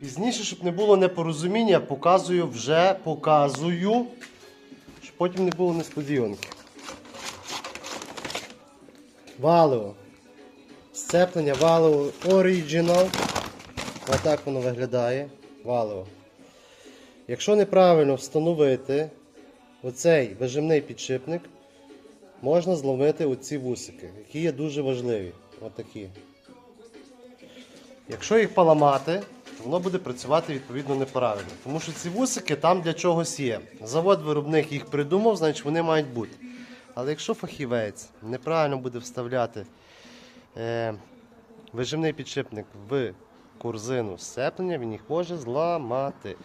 Пізніше, щоб не було непорозуміння, показую вже показую, щоб потім не було несподіванки. Валео. Сцеплення Валео Original. Отак воно виглядає. Валео. Якщо неправильно встановити оцей вижимний підшипник, можна зломити оці вусики, які є дуже важливі. Отакі. Якщо їх поламати, то воно буде працювати відповідно неправильно. Тому що ці вусики там для чогось є. Завод-виробник їх придумав, значить вони мають бути. Але якщо фахівець неправильно буде вставляти е, вижимний підшипник в корзину сцеплення, він їх може зламати.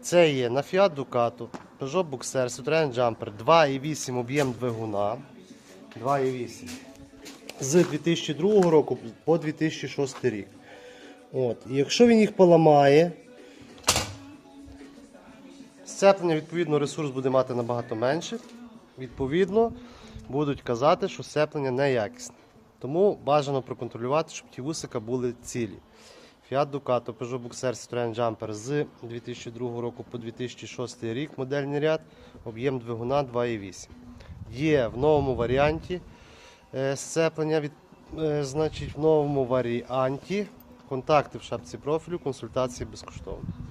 Це є на Fiat Ducato, Peugeot Boxer, Citroen Jumper 2,8 об'єм двигуна. 2,8 з 2002 року по 2006 рік. От. І якщо він їх поламає, сцеплення, відповідно, ресурс буде мати набагато менше. Відповідно, будуть казати, що сцеплення неякісне. Тому бажано проконтролювати, щоб ті вусика були цілі. Fiat Ducato, Peugeot Boxer, Citroen Jumper з 2002 року по 2006 рік модельний ряд, об'єм двигуна 2,8. Є в новому варіанті е, сцеплення, від, е, значить, в новому варіанті. Контакти в шапці профілю, консультації безкоштовно.